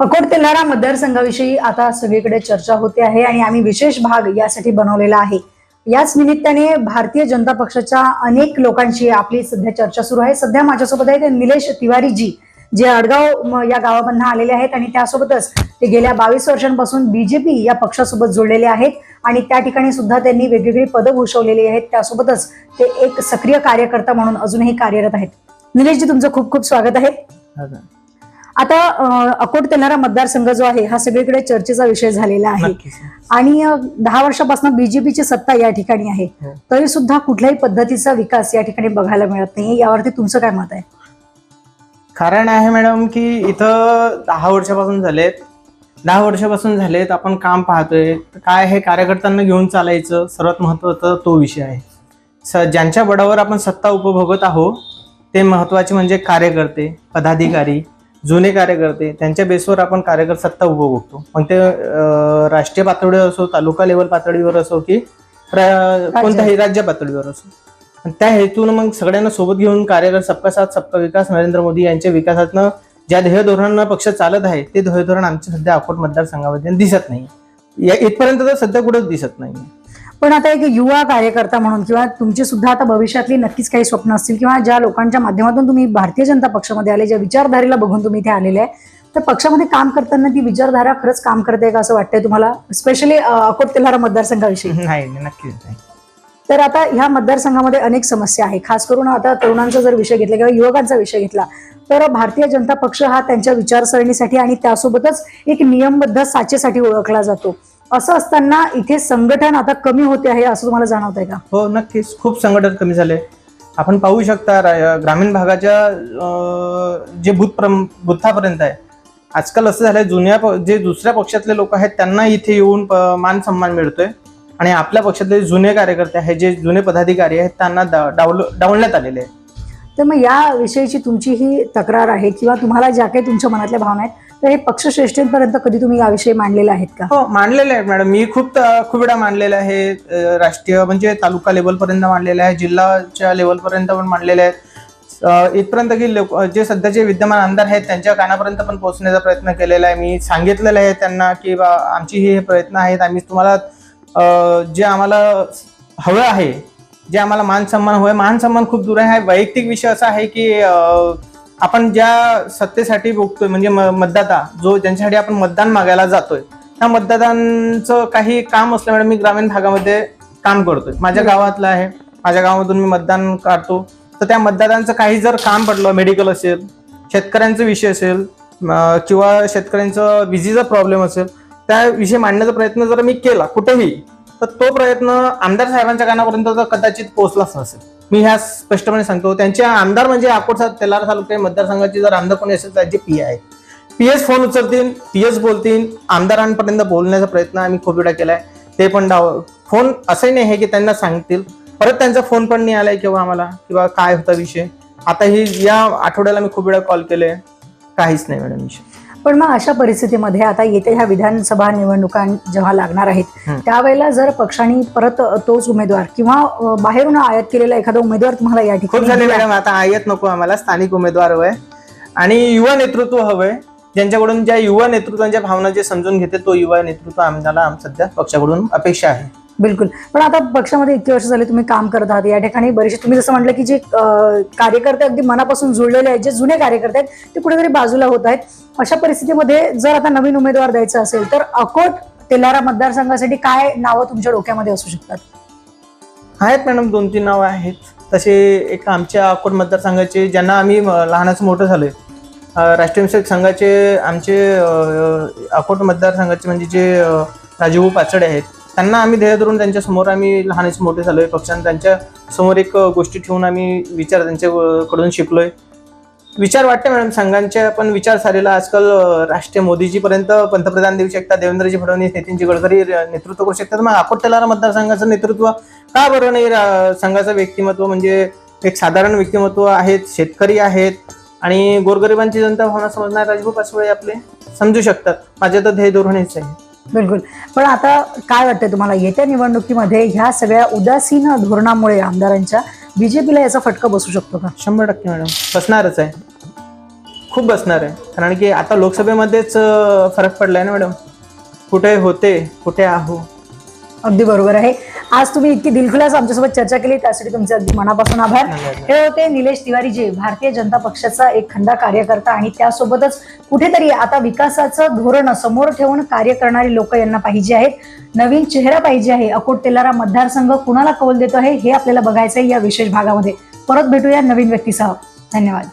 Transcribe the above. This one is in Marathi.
अकोट तेलारा मतदारसंघाविषयी आता सगळीकडे चर्चा होते आहे आणि आम्ही विशेष भाग यासाठी बनवलेला आहे. याच निमित्ताने भारतीय जनता पक्षाच्या अनेक लोकांशी आपली सध्या चर्चा सुरू आहे. सध्या माझ्यासोबत आहेत निलेश तिवारीजी जे अडगाव या गावामधनं आलेले आहेत आणि त्यासोबतच ते गेल्या बावीस वर्षांपासून बीजेपी या पक्षासोबत जोडलेले आहेत आणि त्या ठिकाणी सुद्धा त्यांनी वेगवेगळी पदं भूषवलेली आहेत. त्यासोबतच ते एक सक्रिय कार्यकर्ता म्हणून अजूनही कार्यरत आहेत. निलेशजी तुमचं खूप खूप स्वागत आहे. हो आता अकोट तेल्हारा मतदारसंघ जो आहे हा सगळीकडे चर्चेचा विषय झालेला आहे. आणि दहा वर्षापासून बीजेपीची सत्ता या ठिकाणी आहे. हो. तरी सुद्धा कुठल्याही पद्धतीचा विकास या ठिकाणी बघायला मिळत नाही. यावरती तुमचं काय मत आहे? कारण आहे मॅडम की इथं दहा वर्षापासून झालेत. दहा वर्षापासून झालेत. आपण काम पाहतोय. काय हे कार्यकर्त्यांना घेऊन चालायचं? सर्वात महत्त्वाचा तो विषय आहे. स ज्यांच्या बळावर आपण सत्ता उपभोगत आहोत ते महत्त्वाचे म्हणजे कार्यकर्ते पदाधिकारी जुने कार्यकर्ते त्यांच्या बेसवर आपण कार्यकर्ते सत्ता उपभोगतो मग ते राष्ट्रीय पातळीवर असो तालुका लेवल पातळीवर असो की कोणत्याही राज्य पातळीवर असो. त्या हेतून मग सगळ्यांना सोबत घेऊन कार्यरत सबका साथ सबका विकास नरेंद्र मोदी यांच्या विकासातनं ज्या ध्येय धोरणांना पक्ष चालत आहे ते ध्येय धोरण आमच्या सध्या अकोट मतदारसंघामध्ये दिसत नाही या इथपर्यंत तर सध्या कुठंच दिसत नाही पण आता एक युवा कार्यकर्ता म्हणून किंवा तुमची सुद्धा आता भविष्यातली नक्कीच काही स्वप्न असतील किंवा ज्या लोकांच्या माध्यमातून तुम्ही भारतीय जनता पक्षामध्ये आले ज्या विचारधारेला बघून तुम्ही इथे आलेले आहे तर पक्षामध्ये काम करताना ती विचारधारा खरंच काम करते का असं वाटतंय तुम्हाला? स्पेशली अकोट तेल्हारा मतदारसंघाविषयी. नाही नाही, नक्कीच नाही. तर आता ह्या मतदारसंघामध्ये अनेक समस्या आहे. खास करून आता तरुणांचा जर विषय घेतला किंवा युवकांचा विषय घेतला तर भारतीय जनता पक्ष हा त्यांच्या विचारसरणीसाठी आणि त्यासोबतच एक नियमबद्ध साचेसाठी ओळखला जातो. असं असताना इथे संघटन आता कमी होते आहे असं तुम्हाला जाणवत आहे का? हो नक्कीच. खूप संघटन कमी झाले. आपण पाहू शकता ग्रामीण भागाच्या जे भूत बुथापर्यंत आहे. आजकाल असं झालंय जुन्या जे दुसऱ्या पक्षातले लोक आहेत त्यांना इथे येऊन मान सन्मान मिळतोय. आणि आपल्या पक्षातले जुने कार्यकर्ते आहेत जे जुने पदाधिकारी आहेत त्यांना डावल डावलण्यात आलेले आहेत. तर मग या विषयीची तुमची ही तक्रार आहे किंवा तुम्हाला ज्या काही तुमच्या मनातल्या भावना आहेत तर हे पक्षश्रेष्ठींपर्यंत कधी तुम्ही याविषयी मांडलेले आहेत का? हो मांडलेले आहेत मॅडम. मी खूप खूप वेळा मांडलेलं आहे. राष्ट्रीय म्हणजे तालुका लेवलपर्यंत मांडलेलं आहे. जिल्हाच्या लेवलपर्यंत पण मांडलेले आहेत. इथपर्यंत की लोक जे सध्याचे विद्यमान आमदार आहेत त्यांच्या कानापर्यंत पण पोहोचण्याचा प्रयत्न केलेला आहे. मी सांगितलेलं आहे त्यांना की बा आमची हे प्रयत्न आहेत. आम्ही तुम्हाला जे आम्हाला हवं आहे जे आम्हाला मान सन्मान हवं मान सन्मान खूप दूर आहे. हा वैयक्तिक विषय असा आहे की आपण ज्या सत्तेसाठी बघतोय म्हणजे मतदाता जो ज्यांच्यासाठी आपण मतदान मागायला जातोय त्या मतदारांचं काही काम असलं मॅडम मी ग्रामीण भागामध्ये काम करतोय. माझ्या. गावातलं आहे. माझ्या गावामधून मी मतदान काढतो. तर त्या मतदारांचं काही जर काम पडलं मेडिकल असेल शेतकऱ्यांचा विषय असेल किंवा शेतकऱ्यांचं विजेचा प्रॉब्लेम असेल त्या विषय मांडण्याचा प्रयत्न जर मी केला कुठेही तर तो प्रयत्न आमदार साहेबांच्या कानापर्यंत तर कदाचित पोहोचलाच नसेल. मी ह्या स्पष्टपणे सांगतो त्यांचे आमदार म्हणजे अकोट तेलारा तालुक्या मतदारसंघाचे जर आमदार कोणी असेल तर त्यांचे पी एस फोन उचलतील पी एस बोलतील आमदारांपर्यंत बोलण्याचा प्रयत्न आम्ही खूप वेळा केलाय. ते पण डाव फोन असंही नाही आहे की त्यांना सांगतील. परत त्यांचा फोन पण नाही आलाय किंवा आम्हाला किंवा काय होता विषय. आता ही या आठवड्याला मी खूप वेळा कॉल केले. काहीच नाही मॅडम विषय. पण मग अशा परिस्थितीमध्ये आता येत्या ह्या विधानसभा निवडणुका जेव्हा लागणार आहेत. त्यावेळेला जर पक्षाने परत तोच उमेदवार किंवा बाहेरून आयात केलेला एखादा उमेदवार तुम्हाला या ठिकाणी आता आयत नको आम्हाला स्थानिक उमेदवार हवंय आणि युवा नेतृत्व हवंय ज्यांच्याकडून ज्या युवा नेतृत्वांच्या भावना जे समजून घेते तो युवा नेतृत्व आम्हाला आम- सध्या पक्षाकडून अपेक्षा आहे. बिलकुल. पण आता पक्षामध्ये इतकी वर्ष झाले तुम्ही काम करत आहात. या ठिकाणी बरेचसे तुम्ही जसं म्हटलं की जे कार्यकर्ते अगदी मनापासून जुळलेले आहेत जे जुने कार्यकर्ते आहेत ते कुठेतरी बाजूला होत आहेत. अशा परिस्थितीमध्ये जर आता नवीन उमेदवार द्यायचा असेल तर अकोट तेलारा मतदारसंघासाठी काय नावं तुमच्या डोक्यामध्ये असू शकतात? आहेत मॅडम दोन तीन नावं आहेत. तसे एक आमच्या अकोट मतदारसंघाचे ज्यांना आम्ही लहानाचं मोठं झालोय. आहे राष्ट्रीय संघाचे आमचे अकोट मतदारसंघाचे म्हणजे जे अं, राजूभाऊ पाचडे आहेत त्यांना आम्ही ध्येय धरून त्यांच्यासमोर आम्ही लहानच मोठे झालोय. पक्षाने त्यांच्यासमोर एक गोष्टी ठेवून आम्ही विचार त्यांच्याकडून शिकलोय. विचार वाटते मॅडम संघांच्या पण विचारधारेला आजकाल राष्ट्रीय मोदीजीपर्यंत पंतप्रधान देऊ शकतात देवेंद्रजी फडणवीस नितीनजी गडकरी नेतृत्व करू शकतात. मग अकोट तेलारा मतदारसंघाचं नेतृत्व का बरं नाही? संघाचं व्यक्तिमत्व म्हणजे एक साधारण व्यक्तिमत्व आहेत शेतकरी आहेत आणि गोरगरिबांची जनता भावना समजणार राजभाऊ पाचवळे आपले समजू शकतात. माझे तर ध्येय धोरण हेच आहे. बिलकुल. पण आता काय वाटतंय तुम्हाला? येत्या निवडणुकीमध्ये ह्या सगळ्या उदासीन धोरणामुळे आमदारांच्या बीजेपीला याचा फटका बसू शकतो का? शंभर टक्के मॅडम. बसणारच आहे. खूप बसणार आहे. कारण की आता लोकसभेमध्येच फरक पडलाय ना मॅडम? कुठे होते कुठे आहो? अगदी बरोबर आहे. आज तुम्ही इतकी दिलखुलास आमच्यासोबत चर्चा केली त्यासाठी तुमचे अगदी मनापासून आभार. हे होते निलेश तिवारी जे भारतीय जनता पक्षाचा एक खंडा कार्यकर्ता आणि त्यासोबतच कुठेतरी आता विकासाचं धोरण समोर ठेवून कार्य करणारी लोक यांना पाहिजे आहेत. नवीन चेहरा पाहिजे आहे. अकोट तेलारा मतदारसंघ कुणाला कौल देतो आहे हे आपल्याला बघायचं आहे या विशेष भागामध्ये. परत भेटूया नवीन व्यक्तीसह. धन्यवाद.